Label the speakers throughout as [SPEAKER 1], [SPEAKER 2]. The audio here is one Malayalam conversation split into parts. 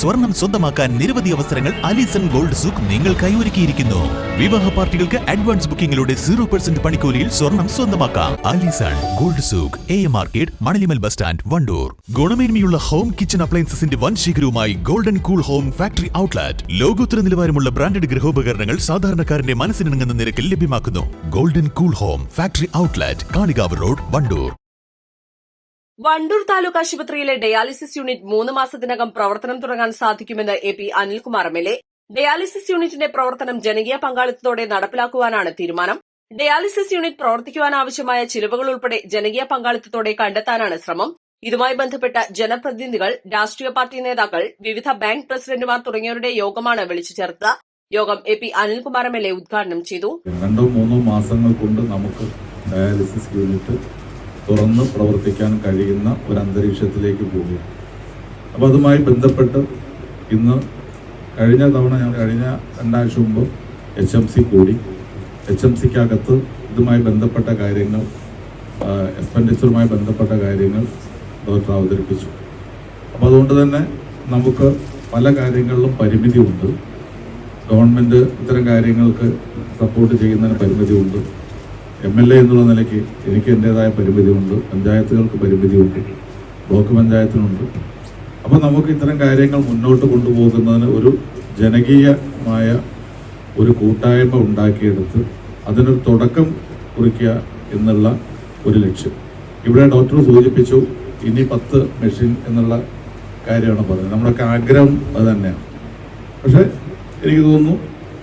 [SPEAKER 1] സ്വർണം സ്വന്തമാക്കാൻ നിരവധി അവസരങ്ങൾ അലിസൺ ഗോൾഡ് സൂക്ക് നിങ്ങൾക്കായി ഒരുക്കിയിരിക്കുന്നു വിവാഹ പാർട്ടികൾക്ക് അഡ്വാൻസ് ബുക്കിംഗിലൂടെ സീറോ പെർസെന്റ് പണിക്കൂലിയിൽ സ്വർണം സ്വന്തമാക്കാം. Alison gold souk A market Manalimal bus stand Wandoor. ഗുണമേന്മയുള്ള ഹോം കിച്ചൺ അപ്ലയൻസസിന്റെ വൻ ശേഖരവുമായി golden cool home factory outlet ലോകോത്തര നിലവാരമുള്ള ബ്രാൻഡഡ് ഗൃഹോപകരണങ്ങൾ സാധാരണക്കാരന്റെ മനസ്സിനിണങ്ങുന്ന നിരക്കിൽ ലഭ്യമാക്കുന്നു. Golden cool home factory outlet Kalikavu road Wandoor.
[SPEAKER 2] Wandoor taluk ആശുപത്രിയിലെ ഡയാലിസിസ് യൂണിറ്റ് മൂന്ന് മാസത്തിനകം പ്രവർത്തനം തുടങ്ങാൻ സാധിക്കുമെന്ന് A P Anilkumar M L A. Dialysis യൂണിറ്റിന്റെ പ്രവർത്തനം ജനകീയ പങ്കാളിത്തത്തോടെ നടപ്പിലാക്കുവാനാണ് തീരുമാനം. ഡയാലിസിസ് യൂണിറ്റ് പ്രവർത്തിക്കുവാനാവശ്യമായ ചിലവുകൾ ഉൾപ്പെടെ ജനകീയ പങ്കാളിത്തത്തോടെ കണ്ടെത്താനാണ് ശ്രമം. ഇതുമായി ബന്ധപ്പെട്ട ജനപ്രതിനിധികൾ രാഷ്ട്രീയ പാർട്ടി നേതാക്കൾ വിവിധ ബാങ്ക് പ്രസിഡന്റുമാർ തുടങ്ങിയവരുടെ യോഗമാണ് വിളിച്ചു ചേർത്തത്. യോഗം A P Anilkumar M L A ഉദ്ഘാടനം ചെയ്തു.
[SPEAKER 3] രണ്ടോ മൂന്നോ മാസങ്ങൾ കൊണ്ട് നമുക്ക് ഡയാലിസിസ് യൂണിറ്റ് തുറന്ന് പ്രവർത്തിക്കാൻ കഴിയുന്ന ഒരു അന്തരീക്ഷത്തിലേക്ക് പോകുക. അപ്പോൾ അതുമായി ബന്ധപ്പെട്ട് ഇന്ന് കഴിഞ്ഞ തവണ ഞാൻ കഴിഞ്ഞ രണ്ടാഴ്ച മുമ്പ് എച്ച് എം സി കൂടി. എച്ച് എം സിക്കകത്ത് ഇതുമായി ബന്ധപ്പെട്ട കാര്യങ്ങൾ എക്സ്പെൻഡിച്ചറുമായി ബന്ധപ്പെട്ട കാര്യങ്ങൾ ഡോക്ടർ അവതരിപ്പിച്ചു. അപ്പോൾ അതുകൊണ്ട് തന്നെ നമുക്ക് പല കാര്യങ്ങളിലും പരിമിതിയുണ്ട്. ഗവൺമെന്റ് ഇത്തരം കാര്യങ്ങൾക്ക് സപ്പോർട്ട് ചെയ്യുന്നതിന് പരിമിതിയുണ്ട്. എം എൽ എ എന്നുള്ള നിലയ്ക്ക് എനിക്ക് എന്റേതായ പരിമിതിയുണ്ട്. പഞ്ചായത്തുകൾക്ക് പരിമിതിയുണ്ട് ബ്ലോക്ക് പഞ്ചായത്തിനുണ്ട്. അപ്പോൾ നമുക്ക് ഇത്തരം കാര്യങ്ങൾ മുന്നോട്ട് കൊണ്ടുപോകുന്നതിന് ഒരു ജനകീയമായ ഒരു കൂട്ടായ്മ ഉണ്ടാക്കിയെടുത്ത് അതിനൊരു തുടക്കം കുറിക്കുക എന്നുള്ള ഒരു ലക്ഷ്യം. ഇവിടെ ഡോക്ടർ സൂചിപ്പിച്ചു ഇനി പത്ത് മെഷീൻ എന്നുള്ള കാര്യമാണ് പറഞ്ഞത്. നമ്മുടെയൊക്കെ ആഗ്രഹം അത് തന്നെയാണ്. പക്ഷേ എനിക്ക് തോന്നുന്നു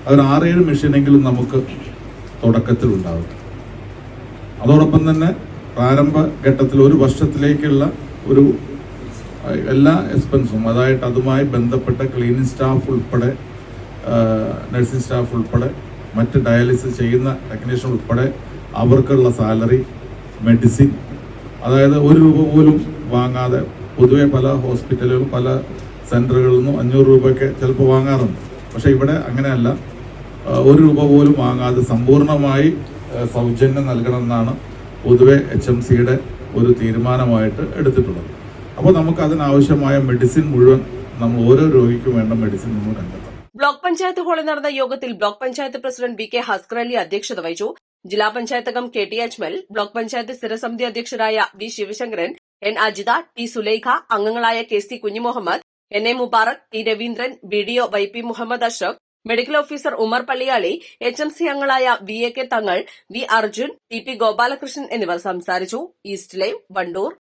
[SPEAKER 3] അതൊരു ആറേഴ് മെഷീനെങ്കിലും നമുക്ക് തുടക്കത്തിൽ ഉണ്ടാകും അതോടൊപ്പം തന്നെ പ്രാരംഭ ഘട്ടത്തിൽ ഒരു വർഷത്തിലേക്കുള്ള ഒരു എല്ലാ എക്സ്പെൻസും അതായത് അതുമായി ബന്ധപ്പെട്ട ക്ലീനിങ് സ്റ്റാഫ് ഉൾപ്പെടെ നഴ്സിംഗ് സ്റ്റാഫ് ഉൾപ്പെടെ മറ്റ് ഡയാലിസിസ് ചെയ്യുന്ന ടെക്നീഷ്യൻ ഉൾപ്പെടെ അവർക്കുള്ള സാലറി മെഡിസിൻ അതായത് ഒരു രൂപ പോലും വാങ്ങാതെ പൊതുവെ പല ഹോസ്പിറ്റലുകളും പല സെന്ററുകളിൽ നിന്നും അഞ്ഞൂറ് രൂപയൊക്കെ ചിലപ്പോൾ വാങ്ങാറുണ്ട്. പക്ഷേ ഇവിടെ അങ്ങനെയല്ല. ഒരു രൂപ പോലും വാങ്ങാതെ സമ്പൂർണമായി സൗജന്യം നൽകണമെന്നാണ് പൊതുവെ എച്ച് എം സിയുടെ ഒരു തീരുമാനമായിട്ട് എടുത്തിട്ടുള്ളത്. അപ്പോൾ നമുക്ക് അതിനാവശ്യമായ മെഡിസിൻ മുഴുവൻ നമ്മൾ ഓരോ രോഗിക്കും വേണ്ട മെഡിസിൻ നമ്മൾ കണ്ടെത്താം
[SPEAKER 2] ബ്ലോക്ക് പഞ്ചായത്ത് ഹാളിൽ നടന്ന യോഗത്തിൽ block panchayat president V K Haskar Ali അധ്യക്ഷത വഹിച്ചു. ജില്ലാ പഞ്ചായത്ത് അംഗം K T Ajmal block panchayat സ്ഥിരസമിതി അധ്യക്ഷരായ V Sivasankaran N Ajitha T Sulaikha അംഗങ്ങളായ K C Kunhimuhammed N A Mubarak T Raveendran B D O Y P Muhammad Ashraf medical officer Umar Palliyali H M C അംഗങ്ങളായ V A K Thangal V Arjun T P Gopalakrishnan എന്നിവർ സംസാരിച്ചു. East Live Wandoor.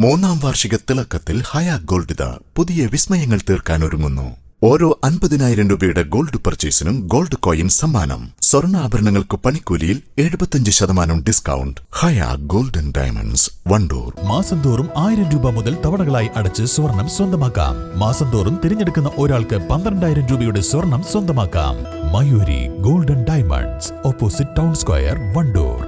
[SPEAKER 4] മൂന്നാം വാർഷിക തിളക്കത്തിൽ ഹയാ ഗോൾഡ് പുതിയ വിസ്മയങ്ങൾ തീർക്കാൻ ഒരുങ്ങുന്നു. ഓരോ അൻപതിനായിരം രൂപയുടെ ഗോൾഡ് പർച്ചേസിനും ഗോൾഡ് കോയിൻ സമ്മാനം. സ്വർണാഭരണങ്ങൾക്ക് പണിക്കൂലിയിൽ എഴുപത്തിയഞ്ച് ശതമാനം discount Haya golden diamonds Wandoor.
[SPEAKER 1] മാസം തോറും ആയിരം രൂപ മുതൽ തവണകളായി അടച്ച് സ്വർണം സ്വന്തമാക്കാം. മാസം തോറും തിരഞ്ഞെടുക്കുന്ന ഒരാൾക്ക് പന്ത്രണ്ടായിരം രൂപയുടെ സ്വർണം സ്വന്തമാക്കാം. Mayuri golden diamonds opposite town square Wandoor.